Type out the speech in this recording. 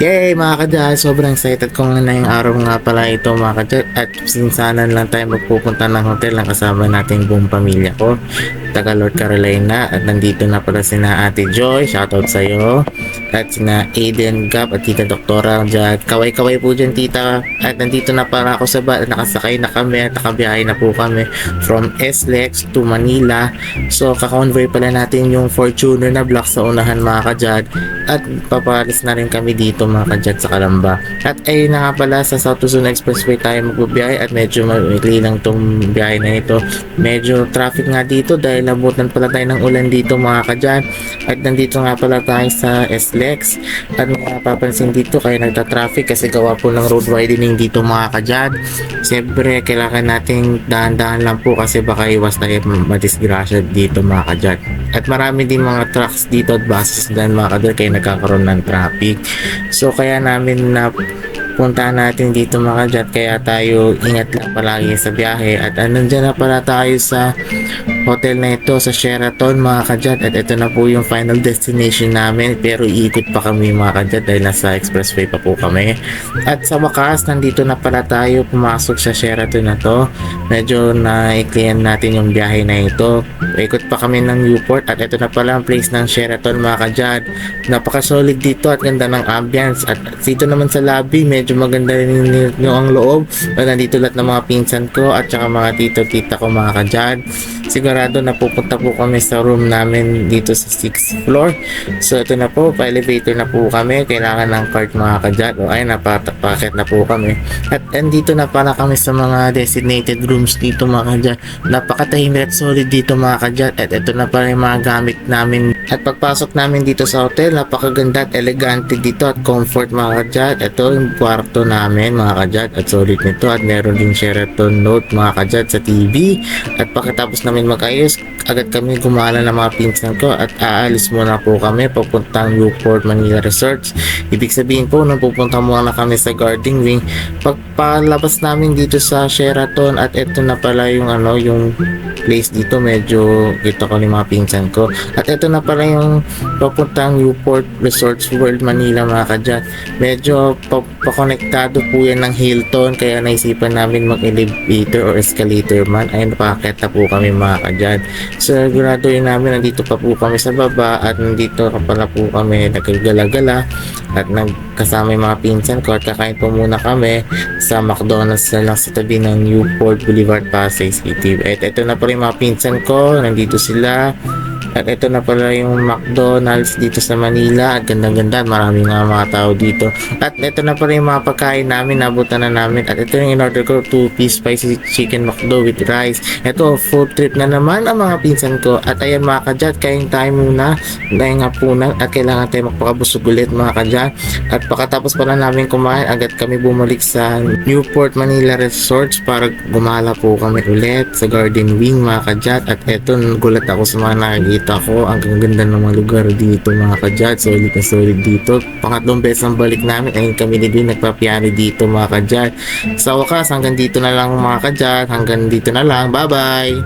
Yay mga kadyan! Sobrang excited ko na yung araw nga pala ito mga kadyan at sinsanan lang tayo magpupunta ng hotel na kasama natin buong pamilya ko. Taga Lord Carolina at nandito na pala sina Ate Joy, shoutout sa'yo at sina Aiden Gap at Tita Doktora dyan. Kaway-kaway po dyan tita. At nandito na pala ako sa ba nakasakay na kami at nakabiyahe na po kami from SLEX to Manila. So kakonvoy pala natin yung Fortuner na black sa unahan mga kadyan. At papalis na rin kami dito mga kadyan sa Kalamba. At ayun na nga pala sa South Luzon Expressway tayo magbibiyahe at medyo maikli lang tong biyahe na ito. Medyo traffic nga dito dahil nabutan pala tayo ng ulan dito mga kadyan. At nandito nga pala tayo sa SLEX at mapapansin dito? Kaya nagta-traffic kasi gawa po ng road widening dito mga kadyan siyempre kailangan nating dahan-dahan lang po kasi baka iwas tayo madisgrasya dito mga kadyan at marami din mga trucks dito at buses dyan mga kadyan kaya nagkakaroon ng traffic. So kaya namin na punta natin dito mga kadyan kaya tayo ingat lang palagi sa biyahe. At uh, nandyan na pala tayo sa hotel na ito sa Sheraton mga kadyan at ito na po yung final destination namin. Pero iikot pa kami mga kadyan dahil nasa expressway pa po kami. At sa wakas nandito na pala tayo. Pumasok sa Sheraton na to. Medyo naiklihan natin yung biyahe na ito. Ikot pa kami ng Newport. At ito na pala ang place ng Sheraton mga kadyan napaka solid dito at ganda ng ambience. At dito naman sa lobby medyo maganda rin yung ang loob. At nandito lahat ng mga pinsan ko at saka mga tito tita ko mga kadyan sigurado na pupunta po kami sa room namin dito sa 6th floor. So ito na po pa elevator na po kami. Kailangan ng card mga kadyan o ay napatakpaket na po kami. At andito na pala kami sa mga designated rooms dito mga kadyan napakatahimik at solid dito mga kadyan at ito na pala yung mga gamit namin. At pagpasok namin dito sa hotel napakaganda at elegante dito at comfort mga kadyan ito yung kwarto namin mga kadyan at solid nito. At meron din Sheraton Note mga kadyan sa TV at pagkatapos namin mag-ayos agad kami gumala ng mga pinsan ko at aalis muna po kami papuntang Newport Manila Resorts. Ibig sabihin po nung pupunta muna kami sa Garden Wing pagpalabas namin dito sa Sheraton at ito na pala yung ano yung place dito medyo kita ko ni mga pinsan ko. At ito na pala yung papuntang Newport Resorts World Manila mga kadyan medyo pa po yan ng Hilton kaya naisipan namin mag-elevator or escalator man. Ay napakakita po kami mga kadyan sigurado yun namin nandito pa po kami sa baba at nandito pa pala po kami nagkagala-gala at nagkasama yung mga pinsan ko at kakain po muna kami sa McDonald's na lang sa tabi ng Newport Boulevard Pasay City. At ito na pala yung mga pinsan ko nandito sila at ito na pala yung McDonald's dito sa Manila. At ganda-ganda. Marami nga mga tao dito. At ito na pala yung mga pagkain namin. Nabutan na namin. At ito yung in-order ko. 2-piece spicy chicken McDo with rice. Ito, food trip na naman ang mga pinsan ko. At ayan mga kadyat, kain tayo muna. Dahil nga po na. At kailangan tayo magpakabusog ulit mga kadyat. At pagkatapos pala namin kumain, agad kami bumalik sa Newport Manila Resorts para gumala po kami ulit sa Garden Wing mga kadyat. At eto, nagulat ako sa mga nakikita ko. Ang ganda ng mga lugar dito mga kadyat. Solid na solid dito. Pangatlong beses ang balik namin. Ayun kami ni din nagpapiano dito mga kadyat. Sa wakas, hanggang dito na lang mga kadyat. Hanggang dito na lang. Bye-bye!